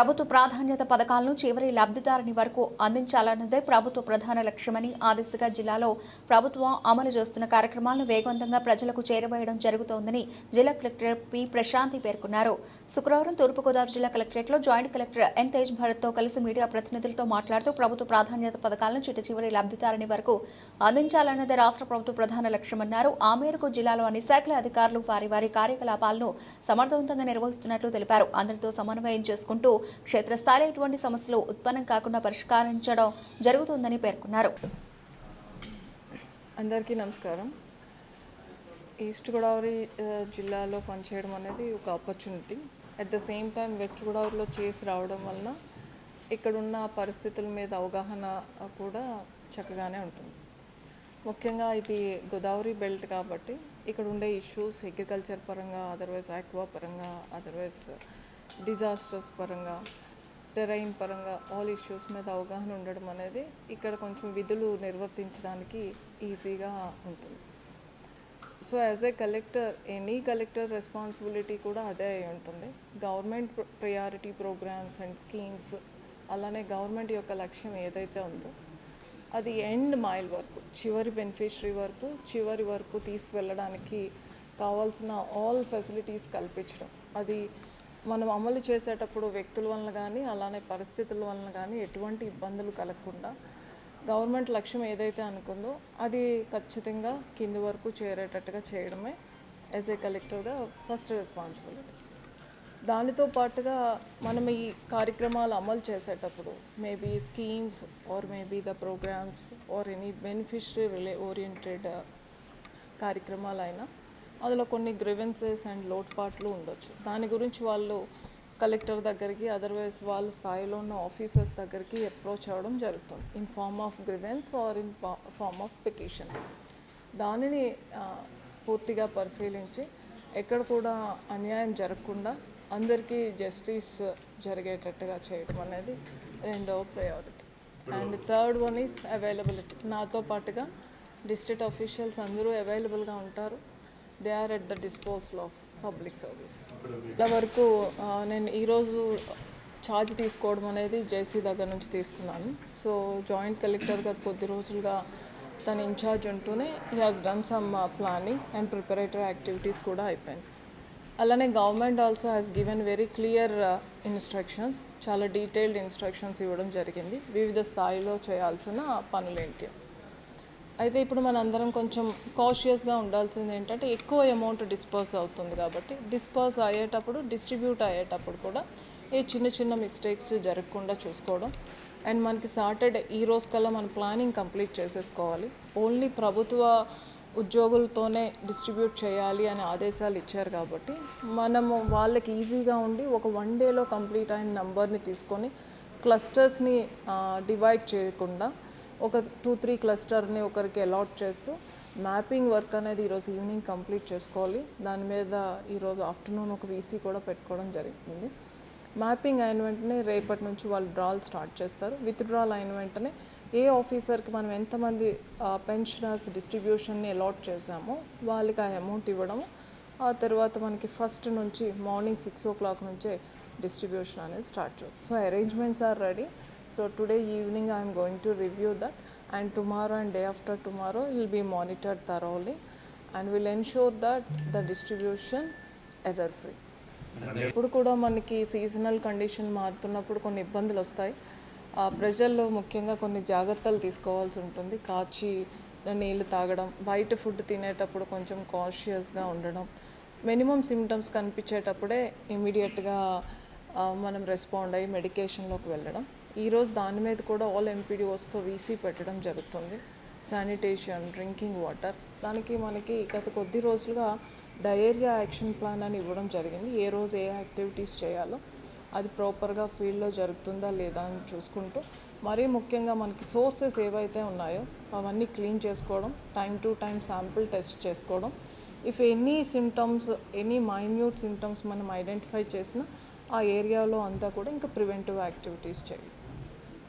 ప్రభుత్వ ప్రాధాన్యత పథకాలను చివరి లబ్ధిదారుని వరకు అందించాలన్నదే ప్రభుత్వ ప్రధాన లక్ష్యమని ఆ దిశగా జిల్లాలో ప్రభుత్వం అమలు చేస్తున్న కార్యక్రమాలను వేగవంతంగా ప్రజలకు చేరవేయడం జరుగుతోందని జిల్లా కలెక్టర్ పి ప్రశాంతి పేర్కొన్నారు. శుక్రవారం తూర్పుగోదావరి జిల్లా కలెక్టరేట్లో జాయింట్ కలెక్టర్ ఎన్ తేజ్ భరత్తో కలిసి మీడియా ప్రతినిధులతో మాట్లాడుతూ ప్రభుత్వ ప్రాధాన్యత పథకాలను చిట్ట చివరి లబ్ధిదారుని వరకు అందించాలన్నదే రాష్ట్ర ప్రభుత్వ ప్రధాన లక్ష్యమన్నారు. ఆ మేరకు జిల్లాలో అన్ని శాఖల అధికారులు వారి వారి కార్యకలాపాలను సమర్థవంతంగా నిర్వహిస్తున్నట్లు తెలిపారు. అందరితో సమన్వయం చేసుకుంటూ క్షేత్రస్థాయిలో ఎటువంటి సమస్యలు ఉత్పన్నం కాకుండా పరిష్కరించడం జరుగుతుందని పేర్కొన్నారు. అందరికీ నమస్కారం. ఈస్ట్ గోదావరి జిల్లాలో పనిచేయడం అనేది ఒక opportunity at the same time west గోదావరిలో చేసి రావడం వలన ఇక్కడున్న పరిస్థితుల మీద అవగాహన కూడా చక్కగానే ఉంటుంది. ముఖ్యంగా ఇది గోదావరి బెల్ట్ కాబట్టి ఇక్కడ ఉండే ఇష్యూస్ అగ్రికల్చర్ పరంగా అదర్వైజ్ ఆక్వా పరంగా అదర్వైజ్ డిజాస్టర్స్ పరంగా టెరైన్ పరంగా ఆల్ ఇష్యూస్ మీద అవగాహన ఉండడం అనేది ఇక్కడ కొంచెం విధులు నిర్వర్తించడానికి ఈజీగా ఉంటుంది. So as a collector any collector responsibility కూడా అదే అయి ఉంటుంది. Government priority programmes and schemes అలానే గవర్నమెంట్ యొక్క లక్ష్యం ఏదైతే ఉందో అది ఎండ్ మైల్ వరకు చివరి బెనిఫిషరీ వరకు చివరి వరకు తీసుకువెళ్ళడానికి కావాల్సిన ఆల్ ఫెసిలిటీస్ కల్పించడం. అది మనం అమలు చేసేటప్పుడు వ్యక్తుల వలన కానీ అలానే పరిస్థితుల వలన కానీ ఎటువంటి ఇబ్బందులు కలగకుండా గవర్నమెంట్ లక్ష్యం ఏదైతే అనుకుందో అది ఖచ్చితంగా కింది వరకు చేరేటట్టుగా చేయడమే యాజ్ ఏ కలెక్టర్గా ఫస్ట్ రెస్పాన్సిబిలిటీ దానితో పాటుగా మనం ఈ కార్యక్రమాలు అమలు చేసేటప్పుడు maybe schemes or maybe the programmes or any beneficiary relay oriented కార్యక్రమాలైనా అందులో కొన్ని గ్రివెన్సెస్ అండ్ లోటుపాట్లు ఉండొచ్చు. దాని గురించి వాళ్ళు కలెక్టర్ దగ్గరికి అదర్వైజ్ వాళ్ళ స్థాయిలో ఉన్న ఆఫీసర్స్ దగ్గరికి అప్రోచ్ అవ్వడం జరుగుతుంది. In form of grievance or in form of petition దానిని పూర్తిగా పరిశీలించి ఎక్కడ కూడా అన్యాయం జరగకుండా అందరికీ జస్టిస్ జరిగేటట్టుగా చేయడం అనేది రెండవ priority and third one is availability నాతో పాటుగా డిస్ట్రిక్ట్ అఫీషియల్స్ అందరూ అవైలబుల్గా ఉంటారు. They are at the disposal of public service ఇలా వరకు నేను ఈరోజు ఛార్జ్ తీసుకోవడం అనేది జేసీ దగ్గర నుంచి తీసుకున్నాను. సో జాయింట్ కలెక్టర్గా కొద్ది రోజులుగా తన ఇన్ఛార్జ్ ఉంటూనే he has done some planning and preparatory activities కూడా అయిపోయింది. అలానే government also has given very clear instructions చాలా డీటెయిల్డ్ ఇన్స్ట్రక్షన్స్ ఇవ్వడం జరిగింది. వివిధ స్థాయిలో చేయాల్సిన పనులేంటి? అయితే ఇప్పుడు మన అందరం కొంచెం కాషియస్గా ఉండాల్సింది ఏంటంటే ఎక్కువ అమౌంట్ డిస్పర్స్ అవుతుంది కాబట్టి డిస్పర్స్ అయ్యేటప్పుడు డిస్ట్రిబ్యూట్ అయ్యేటప్పుడు కూడా ఏ చిన్న చిన్న మిస్టేక్స్ జరగకుండా చూసుకోవడం. అండ్ మనకి సాటర్డే ఈ రోజు కల్లా మన ప్లానింగ్ కంప్లీట్ చేసేసుకోవాలి. ఓన్లీ ప్రభుత్వ ఉద్యోగులతోనే డిస్ట్రిబ్యూట్ చేయాలి అనే ఆదేశాలు ఇచ్చారు కాబట్టి మనము వాళ్ళకి ఈజీగా ఉండి ఒక వన్ డేలో కంప్లీట్ అయిన నంబర్ని తీసుకొని క్లస్టర్స్ని డివైడ్ చేయకుండా ఒక టూ త్రీ క్లస్టర్ని ఒకరికి అలాట్ చేస్తూ మ్యాపింగ్ వర్క్ అనేది ఈరోజు ఈవినింగ్ కంప్లీట్ చేసుకోవాలి. దాని మీద ఈరోజు ఆఫ్టర్నూన్ ఒక వీసీ కూడా పెట్టుకోవడం జరుగుతుంది. మ్యాపింగ్ అయిన వెంటనే రేపటి నుంచి వాళ్ళు డ్రాల్ స్టార్ట్ చేస్తారు. విత్ డ్రాల్ అయిన వెంటనే ఏ ఆఫీసర్కి మనం ఎంతమంది పెన్షనర్స్ డిస్ట్రిబ్యూషన్ని అలాట్ చేసామో వాళ్ళకి ఆ అమౌంట్ ఇవ్వడము. ఆ తర్వాత మనకి ఫస్ట్ నుంచి మార్నింగ్ సిక్స్ ఓ క్లాక్ నుంచే డిస్ట్రిబ్యూషన్ అనేది స్టార్ట్ చేయాలి so arrangements are ready so today evening I'm going to review that and tomorrow and day after tomorrow will be monitored thoroughly and will ensure that the distribution error free ఇప్పుడు కూడా మనకి seasonal condition మారుతున్నప్పుడు కొన్ని ఇబ్బందులు వస్తాయి. ఆ ప్రజల్లో ముఖ్యంగా కొన్ని జాగ్రత్తలు తీసుకోవాల్సి ఉంటుంది. కాచి నీళ్ళు తాగడం బయట ఫుడ్ తినేటప్పుడు కొంచెం కాషియస్గా ఉండడం మినిమం సిమ్టమ్స్ కనిపించేటప్పుడే ఇమీడియట్గా మనం రెస్పాండ్ అయ్యి మెడికేషన్లోకి వెళ్ళడం. ఈరోజు దాని మీద కూడా ఆల్ ఎంపీడీఓస్తో వీసీ పెట్టడం జరుగుతుంది. శానిటేషన్ డ్రింకింగ్ వాటర్ దానికి మనకి గత కొద్ది రోజులుగా డయేరియా యాక్షన్ ప్లాన్ అని ఇవ్వడం జరిగింది. ఏ రోజు ఏ యాక్టివిటీస్ చేయాలో అది ప్రాపర్గా ఫీల్డ్లో జరుగుతుందా లేదా అని చూసుకుంటూ మరీ ముఖ్యంగా మనకి సోర్సెస్ ఏవైతే ఉన్నాయో అవన్నీ క్లీన్ చేసుకోవడం time to time sample test చేసుకోవడం. If any symptoms any minute symptoms మనం ఐడెంటిఫై చేసినా ఆ ఏరియాలో అంతా కూడా ఇంకా ప్రివెంటివ్ యాక్టివిటీస్ చేయాలి